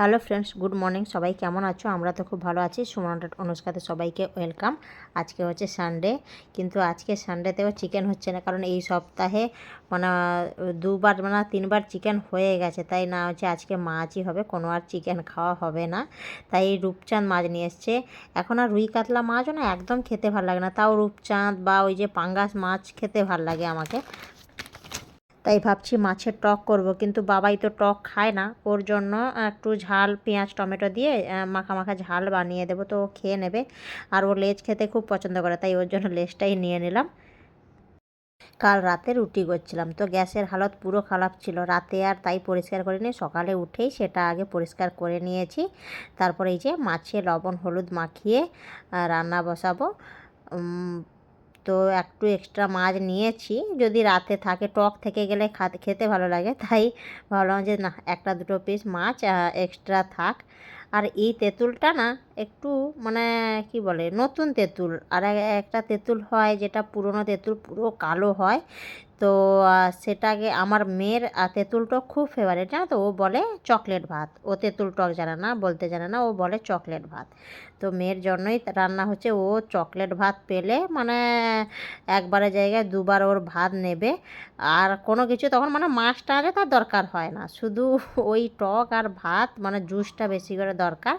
Hello friends, good morning. সবাই কেমন আছো? আমরা তো খুব ভালো আছি। সুমন অনুষ্কাতে সবাইকে ওয়েলকাম। আজকে হচ্ছে সানডে, কিন্তু আজকে সানডেতেও চিকেন হচ্ছে না, কারণ এই সপ্তাহে মানে দুবার মানে তিনবার চিকেন হয়ে গেছে। তাই না হচ্ছে আজকে মাছই হবে, কোনো আর চিকেন খাওয়া হবে না। তাই রূপচাঁদ মাছ নিয়ে এসছে। এখন আর রুই কাতলা মাছও না একদম খেতে ভালো লাগে না। তাও রূপচাঁদ বা ওই যে পাঙ্গাস মাছ খেতে ভালো লাগে আমাকে। তাই ভাবছি মাছের টক করব, কিন্তু বাবাই তো টক খায় না। ওর জন্য একটু ঝাল, পেঁয়াজ, টমেটো দিয়ে মাখা মাখা ঝাল বানিয়ে দেবো, তো ও খেয়ে নেবে। আর ও লেজ খেতে খুব পছন্দ করে, তাই ওর জন্য লেজটাই নিয়ে নিলাম। কাল রাতে রুটি করছিলাম, তো গ্যাসের হালত পুরো খারাপ ছিল। রাতে আর তাই পরিষ্কার করিনি, সকালে উঠেই সেটা আগে পরিষ্কার করে নিয়েছি। তারপরে এই যে মাছে লবণ, হলুদ মাখিয়ে রান্না বসাবো। তো একটু এক্সট্রা মাছ নিয়েছি। যদি রাতে থাকে, টক থেকে গেলে খাতে ভালো লাগে। তাই ভাবলাম যে না, একটা দুটো পিস মাছ এক্সট্রা থাক। আর এই তেঁতুলটা না একটু মানে কি বলে, নতুন তেঁতুল। আর একটা তেঁতুল হয় যেটা পুরনো তেঁতুল, পুরো কালো হয়। তো সেটাকে আমার মেয়ের তেঁতুল টক খুব ফেভারিট জানো তো, ও বলে চকলেট ভাত। ও তেঁতুল টক জানে না, বলতে জানে না, ও বলে চকলেট ভাত। তো মেয়ের জন্যই রান্না হচ্ছে ও চকলেট ভাত পেলে মানে একবারের জায়গায় দুবার ওর ভাত নেবে। আর কোনো কিছু তখন মানে মাছটা আরে তার দরকার হয় না। শুধু ওই টক আর ভাত মানে জুসটা বেশি করে দরকার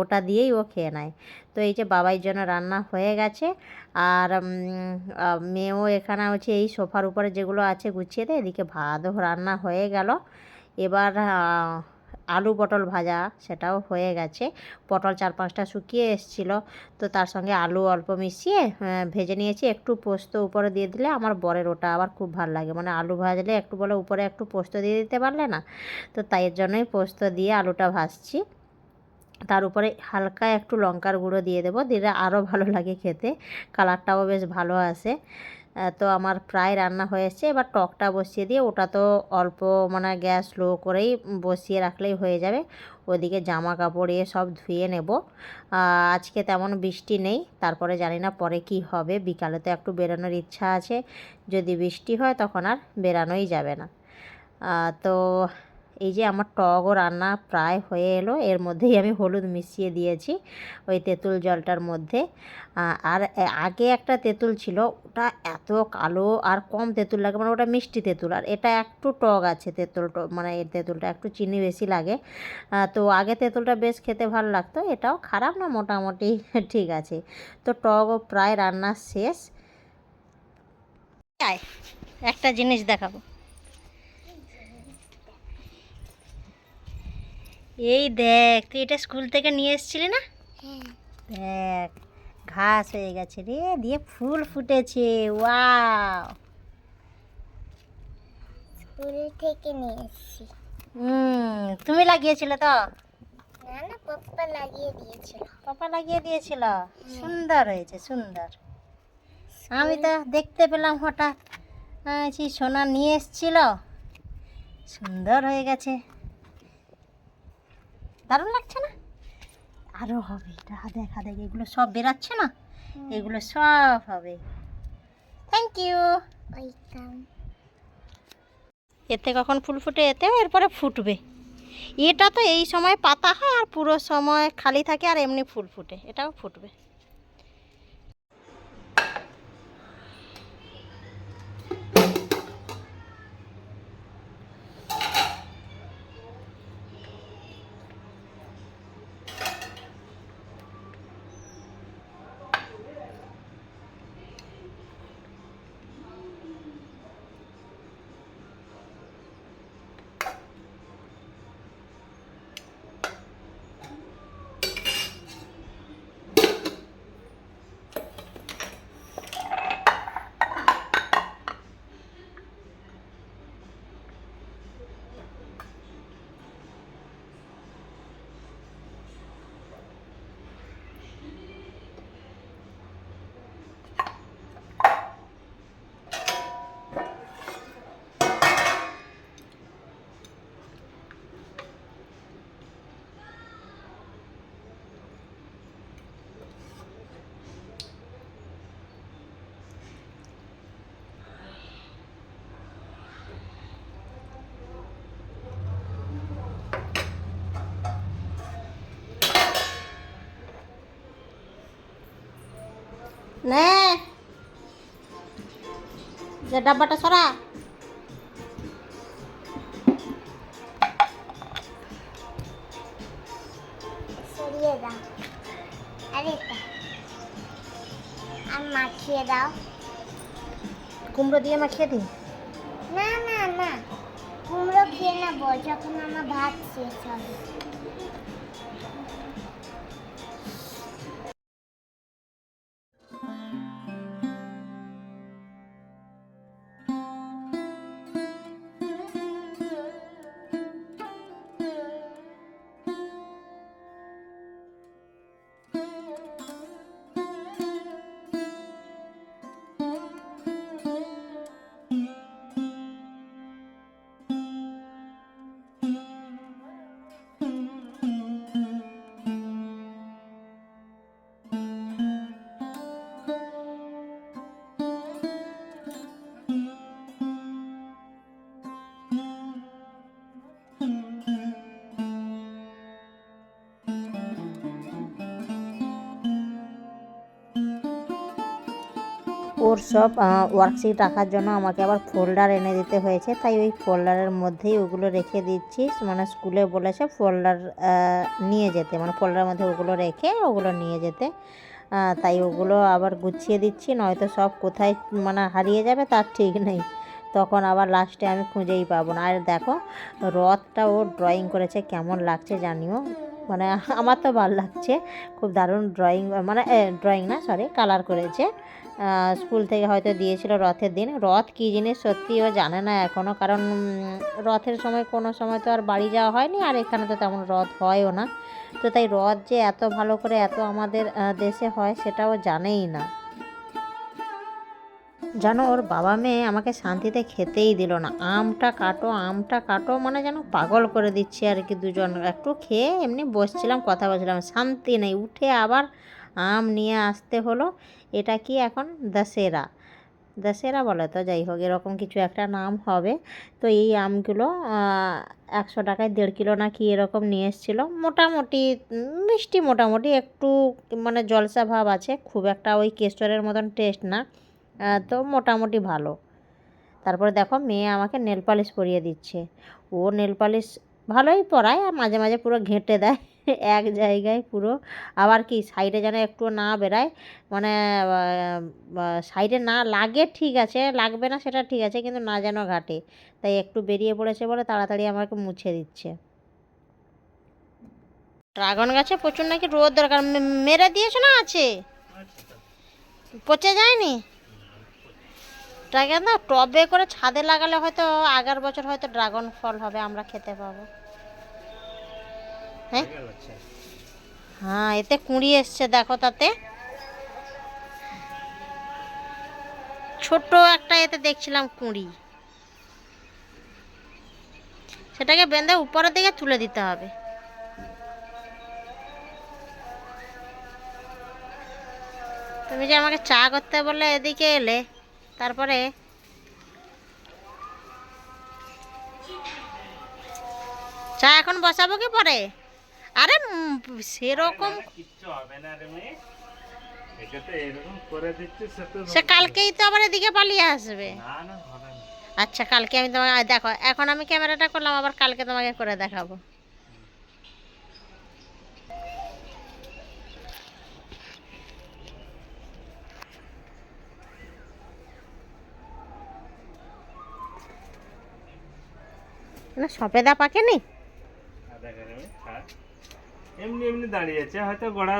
ওটা দিয়েই ও খেয়ে নেয়। তো এই যে বাবাই জন্য রান্না হয়ে গেছে, আর মেয়েও এখানে হচ্ছে এই সোফার উপরে যেগুলো আছে গুছিয়ে দেয়, এদিকে ভাতও রান্না হয়ে গেল। এবার আলু পটল ভাজা সেটাও হয়ে গেছে। পটল চার পাঁচটা শুকিয়ে এসেছিল, তো তার সঙ্গে আলু অল্প মিশিয়ে ভেজে নিয়েছি। একটু পোস্ত উপরে দিয়ে দিলে আমার বরের ওটা আবার খুব ভালো লাগে। মানে আলু ভাজলে একটু বলে উপরে একটু পোস্ত দিয়ে দিতে পারলে না? তো তাই জন্যই পোস্ত দিয়ে আলুটা ভাজছি। তার উপরে হালকা একটু লঙ্কার গুঁড়ো দিয়ে দেবো, দিলে আরও ভালো লাগে খেতে। কালারটাও বেশ ভালো আসে তো আমার প্রায় রান্না হয়ে এসছে। এবার টকটা বসিয়ে দিয়ে ওটা তো অল্প মানে গ্যাস লো করেই বসিয়ে রাখলেই হয়ে যাবে। ওদিকে জামা কাপড় এ সব ধুয়ে নেব। আজকে তেমন বৃষ্টি নেই। তারপরে জানি না পরে কি হবে। বিকালে তো একটু বেরোনোর ইচ্ছা আছে। যদি বৃষ্টি হয় তখন আর বেরানোই যাবে না। তো এই যে আমার টকও রান্না প্রায় হয়ে এলো। এর মধ্যেই আমি হলুদ মিশিয়ে দিয়েছি ওই তেঁতুল জলটার মধ্যে। আর আগে একটা তেঁতুল ছিল, ওটা এত কালো আর কম তেঁতুল লাগে মানে ওটা মিষ্টি তেঁতুল। আর এটা একটু টক আছে তেঁতুল মানে এই তেঁতুলটা, একটু চিনি বেশি লাগে। তো আগে তেঁতুলটা বেশ খেতে ভালো লাগতো, এটাও খারাপ না, মোটামুটি ঠিক আছে। তো টকও প্রায় রান্না শেষ। একটা জিনিস দেখাবো। এই দেখ তুই এটা স্কুল থেকে নিয়ে এসেছিলি না? দেখ ঘাস হয়ে গেছে রে দিয়ে ফুল ফুটেছে ওয়াও। স্কুল থেকে নিয়ে এসেছি। হুম তুমি লাগিয়েছিলে তো? না না পাপ্পা লাগিয়ে দিয়েছিল। পাপা লাগিয়ে দিয়েছিল? সুন্দর হয়েছে সুন্দর। আমি তো দেখতে পেলাম হঠাৎ সোনা নিয়ে এসছিল। সুন্দর হয়ে গেছে। দারুণ লাগছে না? আরও হবে এটা দেখা দেখ এগুলো সব বেরাচ্ছে না? এগুলো সব হবে। থ্যাংক ইউ এতে কখন ফুল ফুটে এতেও এরপরে ফুটবে। এটা তো এই সময় পাতা হয় আর পুরো সময় খালি থাকে আর এমনি ফুল ফুটে এটাও ফুটবে। নে। যে ডাব্বাটা সরা। সরিয়ে দাও। আরেকটা আর মাখিয়ে দাও। কুমড়ো দিয়ে মাখিয়ে দিই? না না না। কুমড়ো খেয়ে নেব যখন আমার ভাত শেষ হবে। ওর সব ওয়ার্কশিট রাখার জন্য আমাকে আবার ফোল্ডার এনে দিতে হয়েছে। তাই ওই ফোল্ডারের মধ্যেই ওগুলো রেখে দিচ্ছি। মানে স্কুলে বলেছে ফোল্ডার নিয়ে যেতে। মানে ফোল্ডারের মধ্যে ওগুলো রেখে ওগুলো নিয়ে যেতে। তাই ওগুলো আবার গুছিয়ে দিচ্ছি। নয়তো সব কোথায় মানে হারিয়ে যাবে তার ঠিক নেই। তখন আবার লাস্টে আমি খুঁজেই পাবো না। আর দেখো, রথটা ও ড্রয়িং করেছে। কেমন লাগছে জানিও? মানে আমার তো ভালো লাগছে। খুব দারুণ ড্রয়িং মানে ড্রয়িং না সরি কালার করেছে। স্কুল থেকে হয়তো দিয়েছিল রথের দিন। রথ কী জিনিস সত্যি ও জানে না এখনও কারণ রথের সময় কোনো সময় তো আর বাড়ি যাওয়া হয়নি, আর এখানে তো তেমন রথ হয়ও না। তো তাই রথ যে এত ভালো করে এত আমাদের দেশে হয় সেটাও জানেই না। জানো ওর বাবা মেয়ে আমাকে শান্তিতে খেতেই দিল না। আমটা কাটো আমটা কাটো মানে যেন পাগল করে দিচ্ছে আর কি দুজন। একটু খেয়ে এমনি বসছিলাম, কথা বলছিলাম, শান্তি নেই। উঠে আবার আম নিয়ে আসতে হলো। এটা কি এখন? দশেরা। দশেরা বলে তো, যাই হোক, এরকম কিছু একটা নাম হবে। তো এই আমগুলো একশো টাকায় দেড় কিলো না কি এরকম নিয়ে এসেছিল। মোটামুটি, মিষ্টি মোটামুটি, একটু মানে জলসা ভাব আছে, খুব একটা ওই কেশরের মতন টেস্ট না তো মোটামুটি ভালো। তারপরে দেখো, মেয়ে আমাকে নেল পালিশ পরিয়ে দিচ্ছে। ও নেল পালিশ ভালোই পরায়, আর মাঝে মাঝে পুরো ঘেঁটে দেয়। এক জায়গায় পুরো। আবার কি, সাইডে যেন একটু না বেরায়। মানে সাইডে না লাগে ঠিক আছে, লাগবে না সেটা ঠিক আছে, কিন্তু না যেন ঘাটে। তাই একটু বেরিয়ে পড়েছে বলে তাড়াতাড়ি আমাকে মুছে দিচ্ছে। ড্রাগন গাছে প্রচুর নাকি রোদ দরকার। মেরে দিয়েছ না আছে? পচে যায়নি? ড্রাগন না, টবে করে ছাদে লাগালে হয়তো আগের বছর হয়তো ড্রাগন ফল হবে, আমরা খেতে পাবো। হ্যাঁ? হ্যাঁ এতে কুঁড়ি এসছে, দেখো তাতে। ছোট একটা এতে দেখছিলাম কুঁড়ি। সেটাকে বেঁধে উপরের দিকে তুলে দিতে হবে। তুমি যে আমাকে চা করতে বলে এদিকে এলে, তারপরে চা এখন বসাবো কি পরে? আরে সেরকম সে কালকেই তো আবার এদিকে পালিয়ে আসবে। আচ্ছা কালকে আমি তোমাকে দেখো এখন আমি ক্যামেরাটা করলাম আবার কালকে তোমাকে করে দেখাবো। না সপেদা পাকেনি? খা। এমনি দাঁড়িয়ে আছে হয়তো গোড়া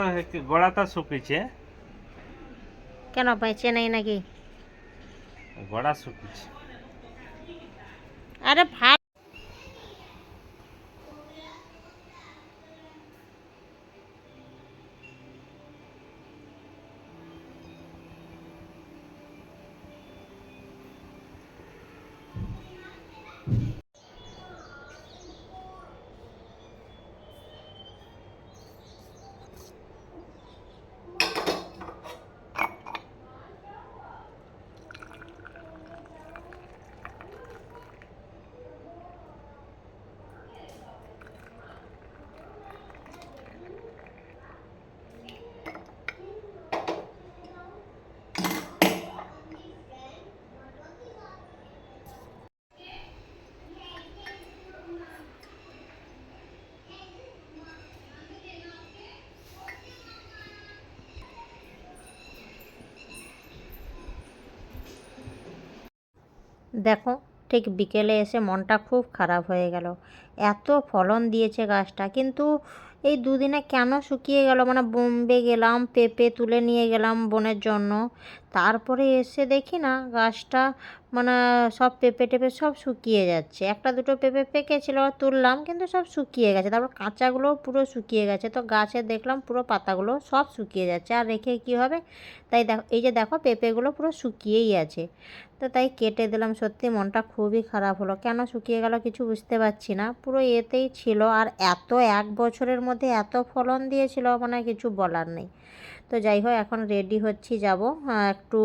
গোড়াটা শুকিয়েছে কেন বেঁচে নেই নাকি গোড়া শুকিয়েছে আরে ভাত দেখো, ঠিক বিকেলে এসে মনটা খুব খারাপ হয়ে গেল। এত ফলন দিয়েছে গাছটা, কিন্তু এই দুদিনে কেন শুকিয়ে গেল? মানে বোম্বে গেলাম, পেঁপে তুলে নিয়ে গেলাম বনের জন্য। তারপরে এসে দেখি না গাছটা মানে সব পেঁপে টেপে সব শুকিয়ে যাচ্ছে। একটা দুটো পেঁপে পেকেছিল, তুললাম কিন্তু সব শুকিয়ে গেছে। তারপর কাঁচাগুলোও পুরো শুকিয়ে গেছে। তো গাছে দেখলাম পুরো পাতাগুলো সব শুকিয়ে যাচ্ছে। আর রেখে কি হবে? তাই দেখো, এই যে দেখো পেঁপেগুলো পুরো শুকিয়েই আছে। তো তাই কেটে দিলাম। সত্যি মনটা খুবই খারাপ হলো। কেন শুকিয়ে গেল কিছু বুঝতে পারছি না। পুরো এতেই ছিল। আর এত এক বছরের মধ্যে এত ফলন দিয়েছিল মানে কিছু বলার নেই। তো যাই হোক, এখন রেডি হচ্ছি যাব। একটু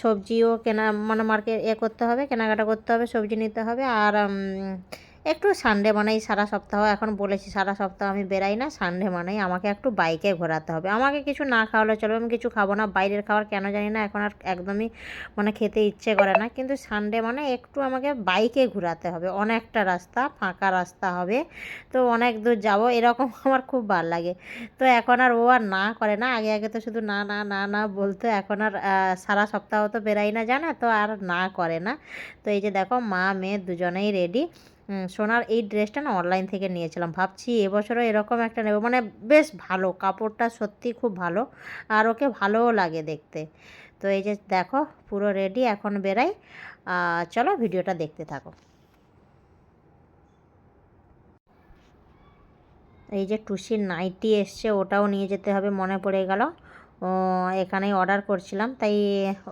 সবজিও কেনা মানে মার্কেট এ করতে হবে, কেনাকাটা করতে হবে, সবজি নিতে হবে, আর একটু সানডে মানেই সারা সপ্তাহ, এখন বলেছি সারা সপ্তাহ আমি বেরাই না, সানডে মানেই আমাকে একটু বাইকে ঘোরাতে হবে। আমাকে কিছু না খাওয়ালে চলবে আমি কিছু খাব না, বাইরের খাবার কেন জানি না, এখন আর একদমই মানে খেতে ইচ্ছে করে না। কিন্তু সানডে মানে একটু আমাকে বাইকে ঘোরাতে হবে, অনেকটা রাস্তা, ফাঁকা রাস্তা হবে, তো অনেক দূর যাব, এরকম আমার খুব ভালো লাগে। তো এখন আর ও আর না করে না, আগে আগে তো শুধু না না না না বলতো, এখন আর সারা সপ্তাহ তো বেরাই না জানা, তো আর না করে না। তো এই যে দেখো, মা, মেয়ে দুজনেই রেডি সোনার এই ড্রেসটা না অনলাইন থেকে নিয়েছিলাম। ভাবছি এবছরও এরকম একটা নেব। মানে বেশ ভালো, কাপড়টা সত্যি খুব ভালো আর ওকে ভালোও লাগে দেখতে। তো এই যে দেখো, পুরো রেডি এখন বেরাই। চলো ভিডিওটা দেখতে থাকো। এই যে টুসির নাইটি এসছে, ওটাও নিয়ে যেতে হবে, মনে পড়ে গেল। এখানেই অর্ডার করছিলাম, তাই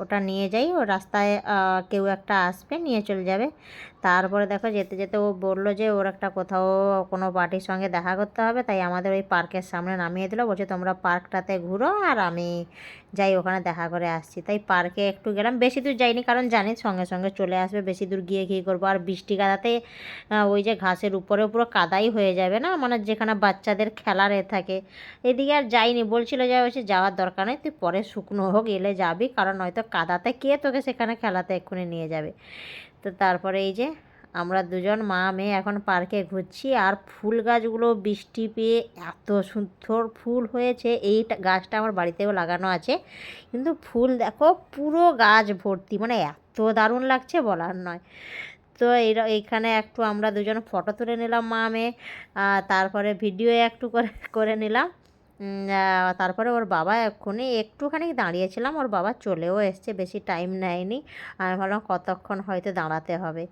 ওটা নিয়ে যাই। ও রাস্তায় কেউ একটা আসবে, নিয়ে চলে যাবে। তারপরে দেখো যেতে যেতে ও বলল যে ওর একটা কোথাও কোনো পার্টির সঙ্গে দেখা করতে হবে, তাই আমাদের ওই পার্কের সামনে নামিয়ে দিল। বলছে, তোমরা পার্কটাতে ঘুরো আর আমি যাই, ওখানে দেখা করে আসছি। তাই পার্কে একটু গেলাম। বেশি দূর যাইনি, কারণ জানি সঙ্গে সঙ্গে চলে আসবে। বেশি দূর গিয়ে কী করব? আর বৃষ্টি কাদাতে ওই যে ঘাসের উপরে পুরো কাদাই হয়ে যাবে না? মানে যেখানে বাচ্চাদের খেলার এ থাকে। এদিকে আর যাইনি। বলছিল যে হচ্ছে যাওয়ার দরকার নেই। তুই পরে শুকনো হোক, এলে যাবি। কারণ হয়তো কাদাতে কে তোকে সেখানে খেলাতে এক্ষুনি নিয়ে যাবে? তো তারপরে এই যে আমরা দুজন মা মেয়ে এখন পার্কে ঘুরছি আর ফুল গাছগুলো বৃষ্টি পেয়ে এত সুন্দর ফুল হয়েছে। এই গাছটা আমার বাড়িতেও লাগানো আছে। কিন্তু ফুল দেখো পুরো গাছ ভর্তি মানে এত দারুণ লাগছে বলার নয়। তো এই এইখানে একটু আমরা দুজন ফটো তুলে নিলাম মা মেয়ে তারপরে ভিডিও একটু করে করে নিলাম। তারপরে ওর বাবা এক্ষুনি একটুখানি দাঁড়িয়েছিলাম, ওর বাবা চলেও এসছে, বেশি টাইম নেয়নি। আমি ভাবলাম কতক্ষণ হয়তো দাঁড়াতে হবে।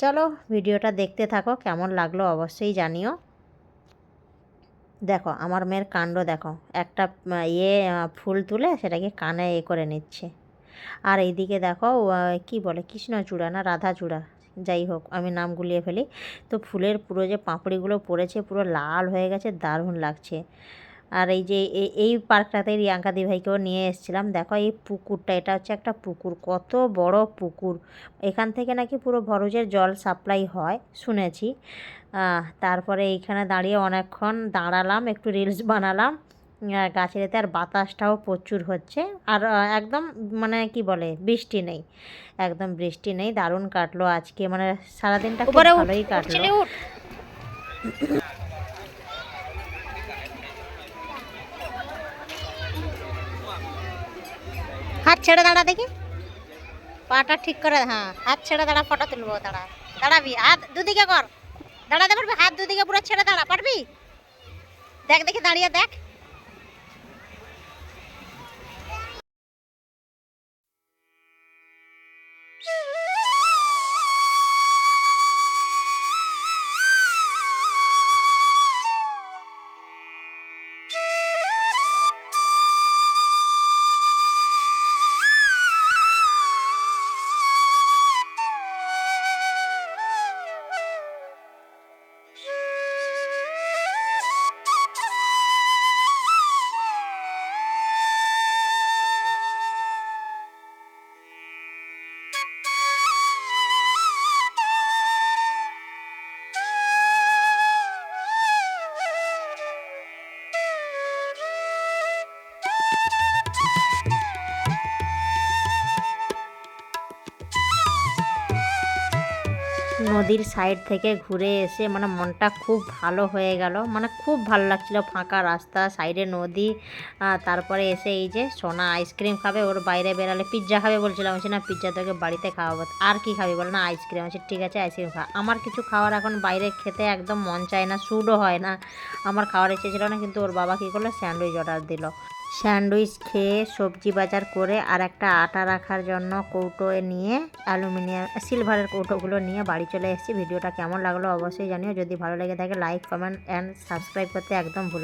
চলো ভিডিওটা দেখতে থাকো, কেমন লাগল অবশ্যই জানিও। দেখো, আমার মেয়ের কাণ্ড দেখো, একটা ইয়ে ফুল তুলে সেটাকে কানে এ করে নিচ্ছে। আর এইদিকে দেখো কি বলে, কৃষ্ণচূড়া না, রাধাচূড়া, যাই হোক, আমি নাম গুলিয়ে ফেলি। তো ফুলের পুরো যে পাঁপড়িগুলো পড়েছে, পুরো লাল হয়ে গেছে, দারুণ লাগছে। আর এই যে এই- এই পার্কটাতে রিয়াঙ্কা দিভাইকেও নিয়ে এসেছিলাম। দেখো এই পুকুরটা এটা হচ্ছে একটা পুকুর কত বড় পুকুর। এখান থেকে নাকি পুরো ভরজের জল সাপ্লাই হয় শুনেছি। তারপরে এইখানে দাঁড়িয়ে অনেকক্ষণ দাঁড়ালাম একটু রিলস বানালাম। গাছের এতে আর বাতাসটাও প্রচুর হচ্ছে। আর একদম মানে কি বলে বৃষ্টি নেই একদম বৃষ্টি নেই দারুণ কাটলো আজকে। মানে সারাদিনটা ভালোই কাটলো। হাত ছেড়ে দাঁড়া দেখি। পাটা ঠিক করে হ্যাঁ হাত ছেড়ে দাঁড়া, ফটো তুলবো, দাঁড়া। দাঁড়াবি, হাত দুদিকে কর। দাঁড়াতে পারবি? হাত দুদিকে পুরো ছেড়ে দাঁড়া, পারবি? দেখ, দেখি, দাঁড়িয়ে দেখ। নদীর সাইড থেকে ঘুরে এসে মানে মনটা খুব ভালো হয়ে গেল। মানে খুব ভালো লাগছিল ফাঁকা রাস্তা সাইডে নদী তারপরে এসে এই যে সোনা আইসক্রিম খাবে, ওর বাইরে বেরালে পিৎজা খাবে বলছিলাম, বলছি, না পিৎজা তোকে বাড়িতে খাওয়াবো। আর কি খাবি? বল, না আইসক্রিম আছে ঠিক আছে আইসক্রিম খা। আমার কিছু খাওয়ার এখন বাইরে খেতে একদম মন চায় না স্যুটও হয় না। আমার খাওয়ার ইচ্ছে ছিল না, কিন্তু ওর বাবা কী করল স্যান্ডউইচ অর্ডার দিল। স্যান্ডউইচ খেয়ে সবজি বাজার করে আর একটা আটা রাখার জন্য কৌটো নিয়ে, অ্যালুমিনিয়াম, সিলভারের কৌটোগুলো নিয়ে বাড়ি চলে এসেছি। ভিডিওটা কেমন লাগল অবশ্যই জানিও। যদি ভালো লেগে থাকে লাইক কমেন্ট অ্যান্ড সাবস্ক্রাইব করতে একদম ভুলো